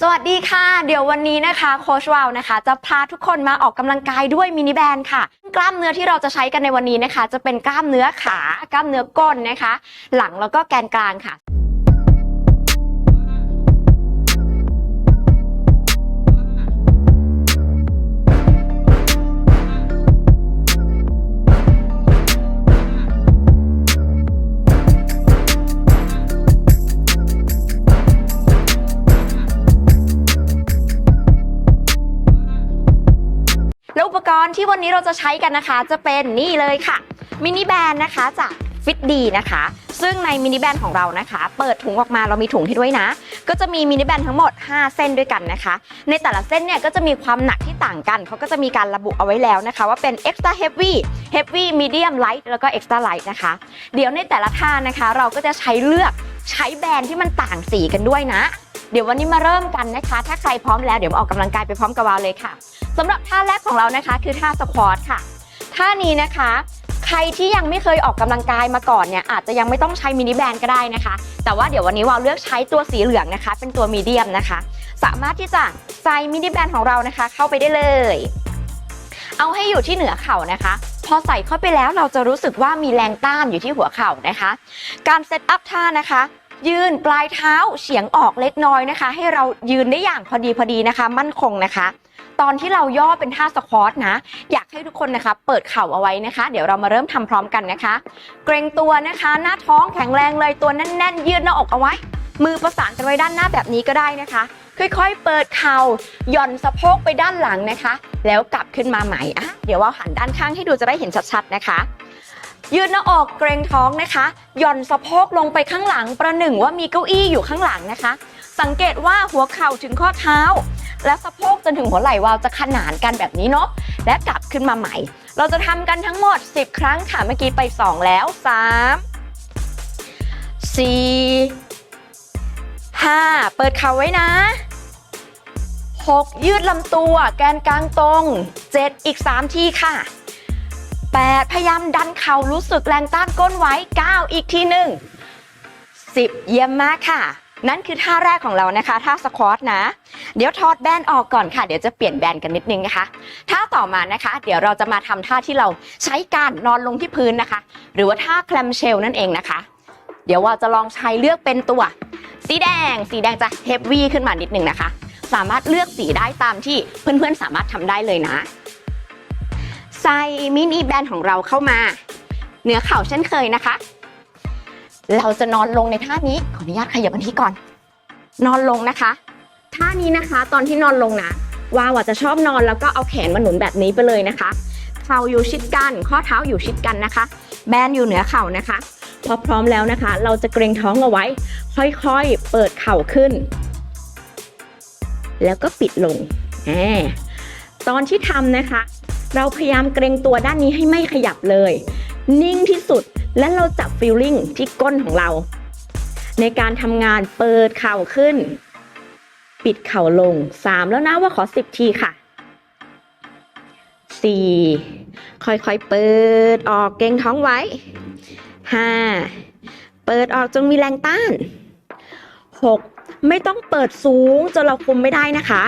สวัสดีค่ะ เดี๋ยววันนี้นะคะโคชวาวนะคะ จะพาทุกคนมาออกกำลังกายด้วยมินิแบนค่ะ กล้ามเนื้อที่เราจะใช้กันในวันนี้นะคะ จะเป็นกล้ามเนื้อขากล้ามเนื้อก้นนะคะ หลังแล้วก็แกนกลางค่ะ รณ์ที่วันนี้เราจะใช้กันนะคะ จะเป็นนี่เลยค่ะมินิแบนนะคะจากฟิตดีนะคะ ซึ่งในมินิแบนของเรานะคะ เปิดถุงออกมาเรามีถุงให้ด้วยนะ ก็จะมีมินิแบนทั้งหมด 5 เส้นด้วยกันนะคะ ในแต่ละเส้นเนี่ยก็จะมีความหนักที่ต่างกัน เขาก็จะมีการระบุเอาไว้แล้วนะคะ ว่าเป็น extra heavy heavy medium light แล้วก็ extra light นะคะ เดี๋ยวในแต่ละท่านะคะ เราก็จะใช้เลือกใช้แบรนด์ที่มันต่างสีกันด้วยนะ เดี๋ยววันนี้มาเริ่มกันนะคะ ถ้าใครพร้อมแล้วเดี๋ยวมาออกกำลังกายไปพร้อมกับวาวเลยค่ะ สำหรับท่าแรกของเรานะคะ คือท่าสควอตค่ะ ท่านี้นะคะ ใครที่ยังไม่เคยออกกำลังกายมาก่อนเนี่ยอาจจะยังไม่ต้องใช้มินิแบนก็ได้นะคะ แต่ว่าเดี๋ยววันนี้วาวเลือกใช้ตัวสีเหลืองนะคะ เป็นตัวมีเดียมนะคะ สามารถที่จะใส่มินิแบนของเรานะคะ เข้าไปได้เลย เอาให้อยู่ที่เหนือเข่านะคะ พอใส่เข้าไปแล้วเราจะรู้สึกว่ามีแรงต้านอยู่ที่หัวเข่านะคะ การเซตอัพท่านะคะยืนปลายเท้าเฉียงออกเล็กน้อยนะคะ ให้เรายืนได้อย่างพอดีพอดีนะคะ มั่นคงนะคะ ตอนที่เราย่อเป็นท่าสควอตนะ อยากให้ทุกคนนะคะ เปิดเข่าเอาไว้นะคะ เดี๋ยวเรามาเริ่มทำพร้อมกันนะคะ เกรงตัวนะคะ หน้าท้องแข็งแรงเลยตัวแน่น ๆ ยืดหน้าอกเอาไว้ มือประสานกันไว้ด้านหน้าแบบนี้ก็ได้นะคะ ค่อยๆ เปิดเข่าหย่อนสะโพกไปด้านหลังนะคะ แล้วกลับขึ้นมาใหม่อะเดี๋ยวว่าหันด้านข้างให้ดูจะได้เห็นชัดๆนะคะยืดหน้าอกเกรงท้องนะคะ หย่อนสะโพกลงไปข้างหลังประหนึ่งว่ามีเก้าอี้อยู่ข้างหลังนะคะ สังเกตว่าหัวเข่าถึงข้อเท้า และสะโพกจนถึงหัวไหล่วาวจะขนานกันแบบนี้เนาะและกลับขึ้นมาใหม่ เราจะทำกันทั้งหมด 10 ครั้งค่ะเมื่อกี้ไป 2 แล้ว 3 4 5 เปิดเข่าไว้นะ 6 ยืดลำตัวแกนกลางตรง 7 อีก 3 ทีค่ะ 8 พยายามดันเข่ารู้สึกแรงต้านก้นไว้ 9 อีกทีหนึ่ง10 เยี่ยมมากค่ะ นั่นคือท่าแรกของเรานะคะ ท่าสควอตนะ เดี๋ยวถอดแบนออกก่อนค่ะ เดี๋ยวจะเปลี่ยนแบนกันนิดนึงนะคะ ท่าต่อมานะคะ เดี๋ยวเราจะมาทำท่าที่เราใช้การนอนลงที่พื้นนะคะ หรือว่าท่าแคลมเชลนั่นเองนะคะ เดี๋ยวว่าจะลองใช้เลือกเป็นตัว สีแดง สีแดงจะเฮฟวี่ขึ้นมานิดนึงนะคะ สามารถเลือกสีได้ตามที่เพื่อนๆสามารถทำได้เลยนะ ใส่มินิแบนของเราเข้ามาเหนือเข่าเช่นเคยนะคะ เราจะนอนลงในท่านี้ ขออนุญาตขยับมาที่ก่อน นอนลงนะคะ ท่านี้นะคะ ตอนที่นอนลงนะวาวจะชอบนอนแล้วก็เอาแขนมาหนุนแบบนี้ไปเลยนะคะเข่าอยู่ชิดกัน ข้อเท้าอยู่ชิดกันนะคะ แบนอยู่เหนือเข่านะคะพอพร้อมแล้วนะคะ เราจะเกรงท้องเอาไว้ ค่อยๆ เปิดเข่าขึ้น แล้วก็ปิดลงแหมตอนที่ทำนะคะ เราพยายามเกรงตัวด้านนี้ให้ไม่ขยับเลย นิ่งที่สุด และเราจับฟีลลิ่งที่ก้นของเรา ในการทำงานเปิดเข่าขึ้น ปิดเข่าลง 3 แล้วนะว่าขอ 10 ทีค่ะ 4 ค่อยๆเปิดออกเกรงท้องไว้ 5 เปิดออกจนมีแรงต้าน 6 ไม่ต้องเปิดสูงจนเราคุมไม่ได้นะคะ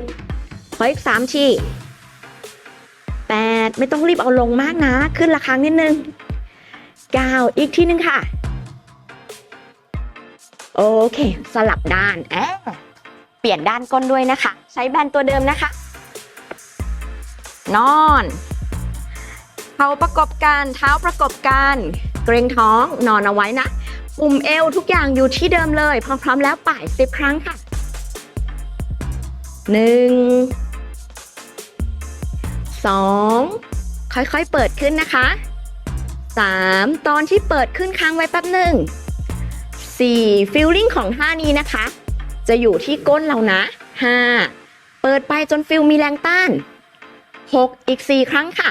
7 ขออีก 3 ที 8 ไม่ต้องรีบเอาลงมากนะ ขึ้นละครั้งนิดนึง 9 อีกทีนึงค่ะ โอเค สลับด้านแอะเปลี่ยนด้านก้นด้วยนะคะ ใช้แบนตัวเดิมนะคะ นอนเท้าประกบกันเท้าประกบกันเกรงท้องนอนเอาไว้นะปุ่มเอวทุกอย่างอยู่ที่เดิมเลย พร้อมๆแล้วป่ายสิบครั้งค่ะหนึ่ง สองค่อยๆเปิดขึ้นนะคะสามตอนที่เปิดขึ้นค้างไว้แป๊บหนึ่ง 4. ฟิลลิ่งของท่านี้นะคะ จะอยู่ที่ก้นเรานะ 5. เปิดไปจนฟิลมีแรงต้าน 6. อีก 4 ครั้งค่ะ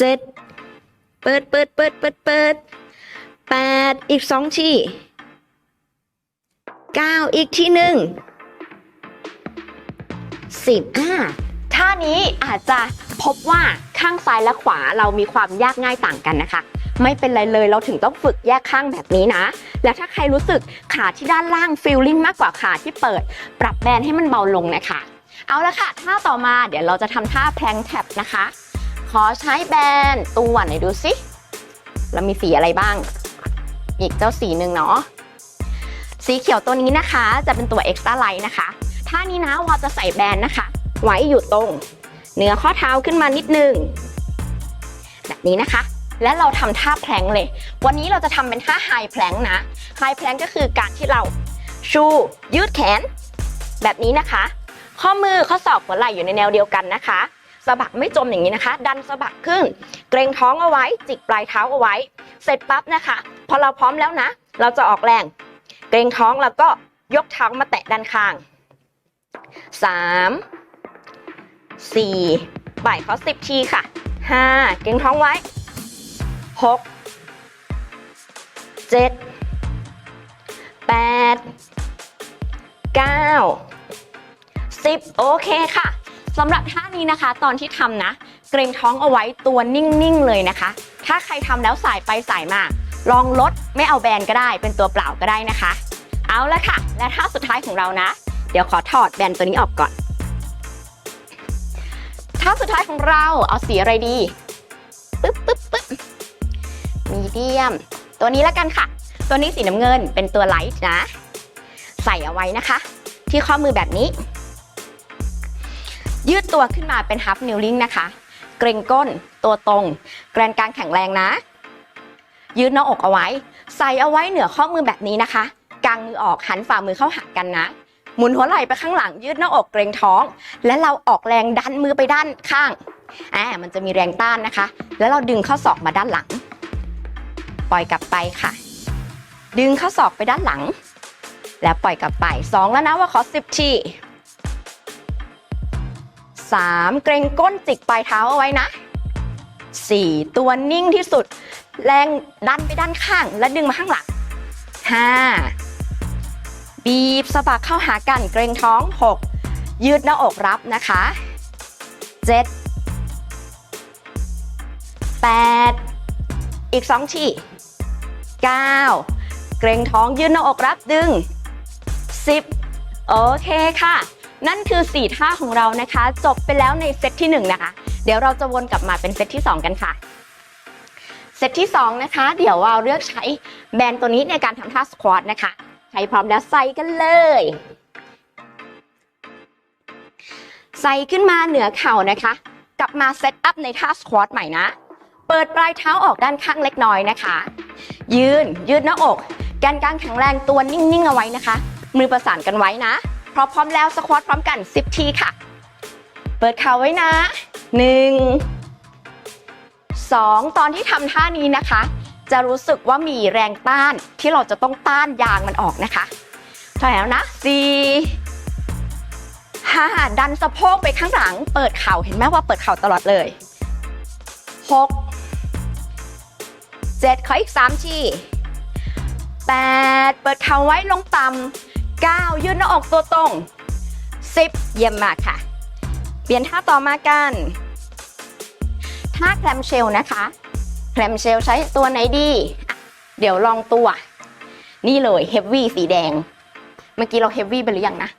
7. เปิดเปิดเปิดเปิดเปิด 8. อีก 2 ที 9. อีกทีหนึ่ง10อ่า ท่านี้อาจจะพบว่าข้างซ้ายและขวาเรามีความยากง่ายต่างกันนะคะ ไม่เป็นไรเลยเราถึงต้องฝึกแยกข้างแบบนี้นะ และถ้าใครรู้สึกขาที่ด้านล่างฟีลลิ่งมากกว่าขาที่เปิด ปรับแบนให้มันเบาลงนะคะ เอาละค่ะท่าต่อมาเดี๋ยวเราจะทำท่าแพลงแท็บนะคะ ขอใช้แบนตัวไหนอยดูสิเรามีสีอะไรบ้าง อีกเจ้าสีหนึ่งเนาะสีเขียวตัวนี้นะคะ จะเป็นตัว extra light นะคะท่านี้นะวาจะใส่แบนนะคะ ไว้อยู่ตรงเหนือข้อเท้าขึ้นมานิดนึง แบบนี้นะคะ และเราทำท่าแพลงเลย วันนี้เราจะทำเป็นท่าไฮแพลงนะไฮแพลงก็คือการที่เราชูยืดแขน แบบนี้นะคะ ข้อมือข้อศอกหัวไหล่อยู่ในแนวเดียวกันนะคะสะบักไม่จมอย่างนี้นะคะ ดันสะบักขึ้น เกรงท้องเอาไว้ จิกปลายเท้าเอาไว้ เสร็จปั๊บนะคะ พอเราพร้อมแล้วนะ เราจะออกแรง เกรงท้องแล้วก็ยกเท้ามาแตะด้านข้างสามสี่บ่ายเขาสิบทีค่ะห้าเกรงท้องไว้หกเจ็ดแปดเก้าสิบโอเคค่ะสำหรับท่านี้นะคะ ตอนที่ทำนะ เกรงท้องเอาไว้ตัวนิ่ง ๆ เลยนะคะ ถ้าใครทำแล้วสายไปสายมา ลองลดไม่เอาแบนก็ได้ เป็นตัวเปล่าก็ได้นะคะ เอาละค่ะ และท่าสุดท้ายของเรานะ เดี๋ยวขอถอดแบนตัวนี้ออกก่อน ท่าสุดท้ายของเราเอาสีอะไรดีปึ๊บปึ๊บปึ๊บมีเดียม ตัวนี้แล้วกันค่ะ ตัวนี้สีน้ำเงินเป็นตัวไลท์นะ ใส่เอาไว้นะคะ ที่ข้อมือแบบนี้ ยืดตัวขึ้นมาเป็น half kneeling นะคะ เกรงก้น ตัวตรง แกรนกลางแข็งแรงนะ ยืดหน้าอกเอาไว้ ใส่เอาไว้เหนือข้อมือแบบนี้นะคะกางมือออกหันฝ่ามือเข้าหากันนะ หมุนหัวไหล่ไปข้างหลังยืดหน้าอกเกรงท้อง และเราออกแรงดันมือไปด้านข้างอ่ามันจะมีแรงต้านนะคะ แล้วเราดึงข้อศอกมาด้านหลัง ปล่อยกลับไปค่ะ ดึงข้อศอกไปด้านหลัง แล้วปล่อยกลับไปสองแล้วนะว่าขอสิบทีสามเกรงก้นจิกปลายเท้าเอาไว้นะสี่ตัวนิ่งที่สุด แรงดันไปด้านข้างและดึงมาข้างหลังห้า บีบสะบักเข้าหากันเกรงท้องหกยืดหน้าอกรับนะคะเจ็ดแปดอีกสองทีเก้าเกรงท้องยืดหน้าอกรับดึง 10 โอเคค่ะ นั่นคือ 4 ท่าของเรานะคะ จบไปแล้วในเซตที่ 1 นะคะ เดี๋ยวเราจะวนกลับมาเป็นเซตที่ 2 กันค่ะเซตที่ 2 นะคะ เดี๋ยวเราเลือกใช้แบนตัวนี้ในการทำท่าสควอตนะคะ ใช้พร้อมแล้วใส่กันเลย ใส่ขึ้นมาเหนือเข่านะคะ กลับมาเซตอัพในท่าสควอตใหม่นะ เปิดปลายเท้าออกด้านข้างเล็กน้อยนะคะ ยืนยืดหน้าอกแกนกลางแข็งแรงตัวนิ่งๆเอาไว้นะคะ มือประสานกันไว้นะ พร้อมพร้อมแล้วสควอตพร้อมกัน 10 ทีค่ะ เปิดเข่าไว้นะ 1 2 ตอนที่ทำท่านี้นะคะ จะรู้สึกว่ามีแรงต้านที่เราจะต้องต้านยางมันออกนะคะถอยแล้วนะ4 5ดันสะโพกไปข้างหลัง เปิดเข่าเห็นไหมว่าเปิดเข่าตลอดเลย6 7ขออีก3ที8เปิดเข่าไว้ลงต่ำ9ยืดหน้าอกตัวตรง10เยี่ยมมากค่ะ เปลี่ยนท่าต่อมากันท่าแคลมเชลนะคะ แคลมเชลใช้ตัวไหนดี เดี๋ยวลองตัว นี่เลยเฮฟวี่สีแดง เมื่อกี้เราเฮฟวี่ไปหรือยังนะ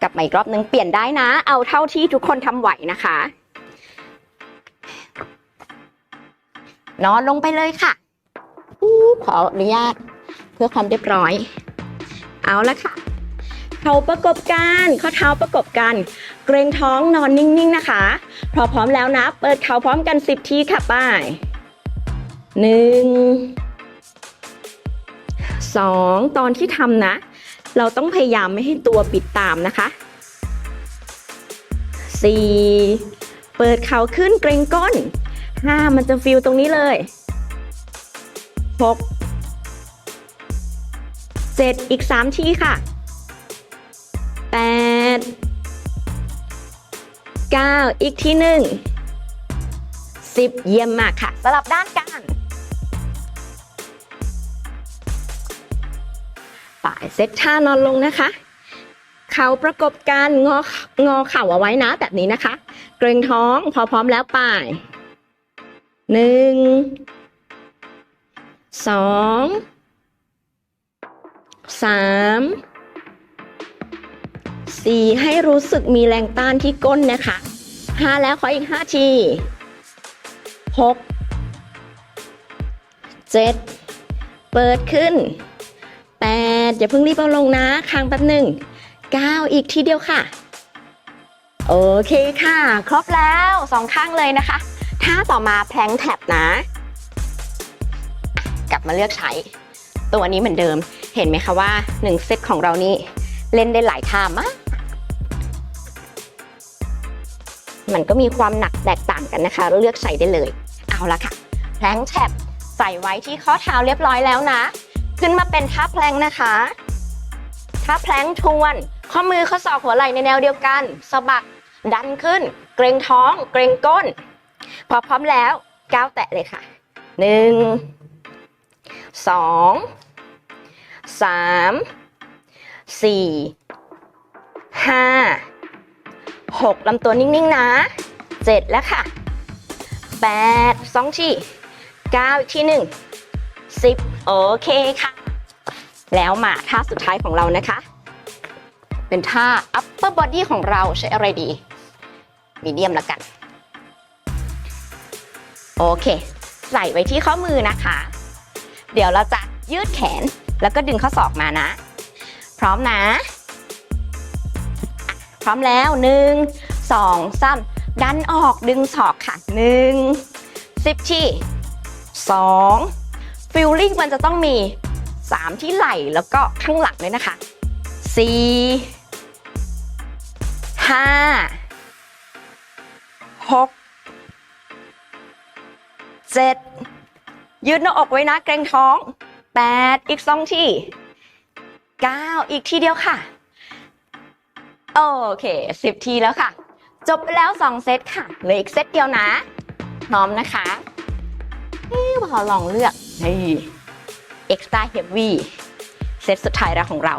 กลับมาอีกรอบนึงเปลี่ยนได้นะ เอาเท่าที่ทุกคนทำไหวนะคะ นอนลงไปเลยค่ะขออนุญาตเพื่อความเรียบร้อย เอาละค่ะเข่าประกบกันข้อเท้าประกบกัน เกรงท้องนอนนิ่งๆนะคะ พอพร้อมแล้วนะ เปิดเข่าพร้อมกัน 10 ทีค่ะไป้าย หนึ่งสองตอนที่ทำนะ เราต้องพยายามไม่ให้ตัวปิดตามนะคะสี่เปิดเข่าขึ้นเกรงก้นห้ามันจะฟิลตรงนี้เลยหกเจ็ดอีกสามทีค่ะแปดเก้าอีกทีหนึ่งสิบเยี่ยมมากค่ะสลับด้านกัน ป่ายเซตท่านอนลงนะคะ เข่าประกบกันงองอเข่าเอาไว้นะแบบนี้นะคะ เกรงท้องพอพร้อมแล้วป่ายหนึ่งสองสามสี่ให้รู้สึกมีแรงต้านที่ก้นนะคะห้าแล้วขออีกห้าทีหกเจ็ดเปิดขึ้น แปดอย่าเพิ่งรีบเอาลงนะค้างแป๊บหนึ่งเก้าอีกทีเดียวค่ะ โอเคค่ะ ครบแล้วสองข้างเลยนะคะท่าต่อมาแพลงแท็บนะ กลับมาเลือกใช้ ตัวนี้เหมือนเดิมเห็นไหมคะว่า 1 เซตของเรานี่เล่นได้หลายท่ามากมันก็มีความหนักแตกต่างกันนะคะ เลือกใช้ได้เลย เอาละค่ะแพลงแท็บใส่ไว้ที่ข้อเท้าเรียบร้อยแล้วนะ ขึ้นมาเป็นท่าแพลงนะคะท่าแพลงทวน ข้อมือข้อศอกหัวไหล่ในแนวเดียวกันสะบักดันขึ้น เกรงท้อง เกรงก้น พอพร้อมแล้วก้าวแตะเลยค่ะหนึ่งสองสามสี่ห้าหกลำตัวนิ่งๆนะเจ็ดแล้วค่ะแปดสองทีเก้าอีกทีหนึ่งสิบ โอเคค่ะ แล้วมาท่าสุดท้ายของเรานะคะ เป็นท่า upper body ของเราใช้อะไรดีมีเดียมแล้วกัน โอเค ใส่ไว้ที่ข้อมือนะคะ เดี๋ยวเราจะยืดแขนแล้วก็ดึงข้อศอกมานะ พร้อมนะ พร้อมแล้วหนึ่งสองสามดันออกดึงศอกค่ะหนึ่งสิบทีสอง ฟิลลิ่งมันจะต้องมีสามที่ไหล่แล้วก็ข้างหลังเลยนะคะสี่ห้าหกเจ็ดยืดหน้าอกไว้นะเกรงท้องแปดอีกสองทีเก้าอีกทีเดียวค่ะ โอเคสิบทีแล้วค่ะ จบไปแล้ว 2 เซตค่ะเหลืออีกเซตเดียวนะ พร้อมนะคะ พอลองเลือกนี่ extra heavy เซตสุดท้ายแล้วของเรา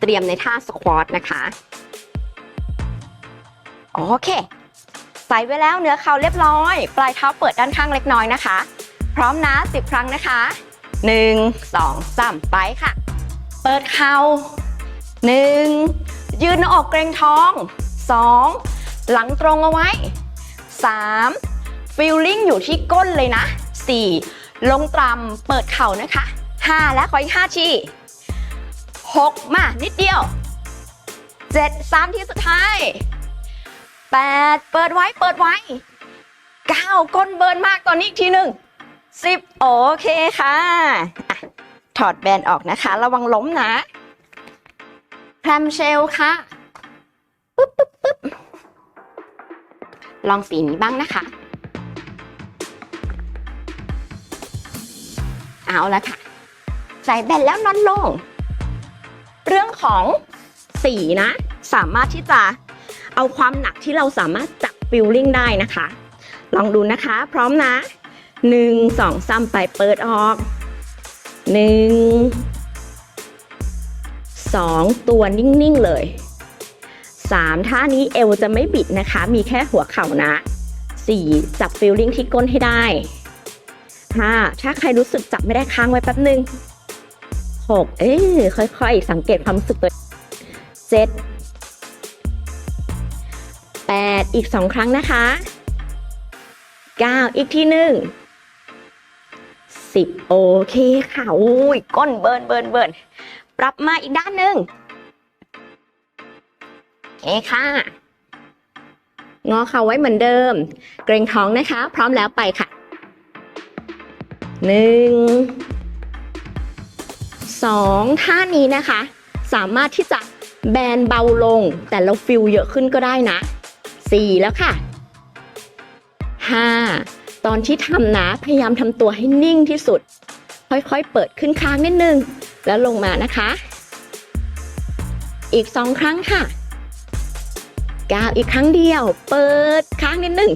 เตรียมในท่าสควอตนะคะ โอเค ใส่ไว้แล้วเนื้อเข่าเรียบร้อย ปลายเท้าเปิดด้านข้างเล็กน้อยนะคะ พร้อมนะ 10 ครั้งนะคะ 1 2 3 ไปค่ะ เปิดเข่า 1. ยืนหน้าอกเกรงท้อง 2. หลังตรงเอาไว้ 3. ฟิลลิ่งอยู่ที่ก้นเลยนะ 4. ลงตรำเปิดเข่านะคะ 5 และขออีก 5 ที6 มา นิดเดียว 7 3 ที่สุดท้าย 8 เปิดไว้เปิดไว้ 9 ก้นเบิร์นมากตอนนี้อีกทีหนึ่ง10 โอเคค่ะอะถอดแบนออกนะคะ ระวังล้มนะแพรมเชลค่ะปึ๊บปึ๊บปึ๊บ ลองสีนี้บ้างนะคะ เอาละค่ะ ใส่แบนแล้วนอนลง เรื่องของสีนะ สามารถที่จะเอาความหนักที่เราสามารถจับฟิลลิ่งได้นะคะ ลองดูนะคะ พร้อมนะหนึ่งสองสามไปเปิดออกหนึ่งสองตัวนิ่ง ๆ เลย สามท่านี้เอวจะไม่บิดนะคะ มีแค่หัวเข่านะสี่จับฟิลลิ่งที่ก้นให้ได้ห้าถ้าใครรู้สึกจับไม่ได้ค้างไว้แป๊บนึงหกเอ้ยค่อยๆ สังเกตความรู้สึกตัวเจ็ดแปดอีกสองครั้งนะคะเก้าอีกทีหนึ่งสิบโอเคค่ะอุ้ยก้นเบิร์นเบิร์นเบิร์นปรับมาอีกด้านหนึ่ง โอเคค่ะ งอเข่าไว้เหมือนเดิม เกรงท้องนะคะ พร้อมแล้วไปค่ะหนึ่งสองท่านี้นะคะ สามารถที่จะแบนเบาลง แต่เราฟิลเยอะขึ้นก็ได้นะสี่แล้วค่ะห้าตอนที่ทำนะพยายามทำตัวให้นิ่งที่สุด ค่อยๆ เปิดขึ้นค้างนิดนึง แล้วลงมานะคะ อีกสองครั้งค่ะ ก้าวอีกครั้งเดียว เปิดค้างนิดนึง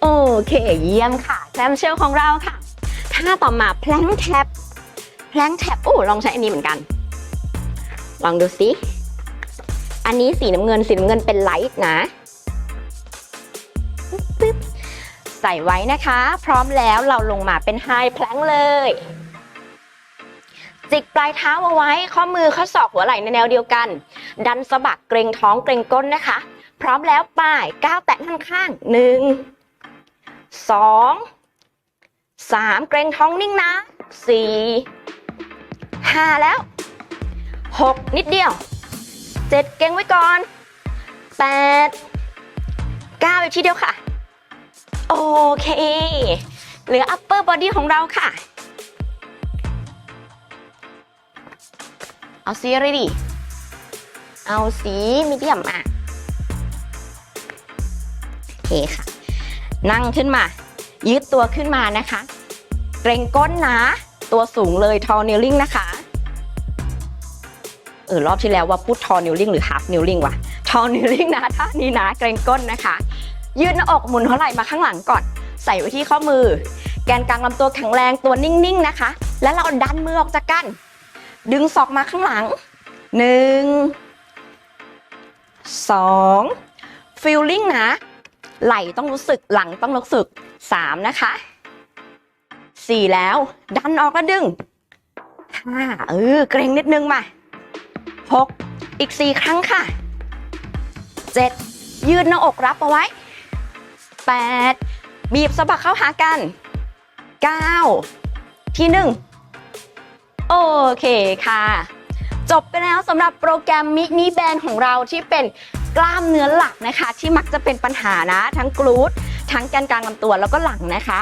โอเค เยี่ยมค่ะแซมเชลของเราค่ะท่าต่อมาแพลงแท็บแพลงแท็บโอ้ลองใช้อันนี้เหมือนกัน ลองดูสิอันนี้สีน้ำเงินสีน้ำเงินเป็นไลท์นะปึ๊บสส่ไว้นะคะ พร้อมแล้วเราลงมาเป็นไฮแพลงเลย จิกปลายเท้าเอาไว้ข้อมือข้อศอกหัวไหล่ในแนวเดียวกัน ดันสะบักเกรงท้องเกรงก้นนะคะ พร้อมแล้วป้ายก้าวแตะข้างๆหนึ่งสองสามเกรงท้องนิ่งนะสี่ห้าแล้วหกนิดเดียวเจ็ดเกรงไว้ก่อนแปดเก้าอีกทีเดียวค่ะ โอเค เหลือ upper body ของเราค่ะ เอาสีอะไรดี เอาสีมีเดียมมาโอ เคค่ะ นั่งขึ้นมา ยืดตัวขึ้นมานะคะ เกรงก้นนะ ตัวสูงเลยทอนิลลิงนะคะเออรอบที่แล้วว่าพูดทอนิลลิงหรือฮาฟนิลลิงวะทอนิลลิงนะท่านี้นะ เกรงก้นนะคะ ยืดหน้าอกหมุนเท่าไหร่มาข้างหลังก่อน ใส่ไว้ที่ข้อมือ แกนกลางลำตัวแข็งแรงตัวนิ่งๆนะคะ แล้วเราดันมือออกจากกัน ดึงศอกมาข้างหลังหนึ่งสองฟิลลิ่งนะ ไหล่ต้องรู้สึกหลังต้องรู้สึกสามนะคะสี่แล้ว ดันออกแล้วดึงห้าเออ เกรงนิดนึงมาหกอีกสี่ครั้งค่ะเจ็ดยืดหน้าอกรับเอาไว้แปดบีบสะบักเข้าหากันเก้าที่หนึ่งโอเคค่ะจบไปแล้วสำหรับโปรแกรมมินิแบนของเราที่เป็น กล้ามเนื้อหลักนะคะ ที่มักจะเป็นปัญหานะ ทั้งกรูดทั้งแกนกลางลำตัวแล้วก็หลังนะคะ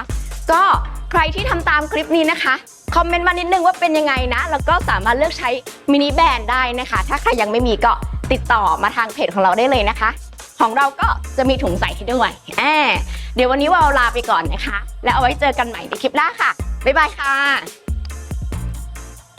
ก็ใครที่ทำตามคลิปนี้นะคะคอมเมนต์มานิดนึงว่าเป็นยังไงนะ แล้วก็สามารถเลือกใช้มินิแบนได้นะคะ ถ้าใครยังไม่มีก็ติดต่อมาทางเพจของเราได้เลยนะคะ ของเราก็จะมีถุงใส่ให้ด้วยแอบเดี๋ยววันนี้วาวลาไปก่อนนะคะ แล้วเอาไว้เจอกันใหม่ในคลิปหน้าค่ะ บ๊ายบายค่ะ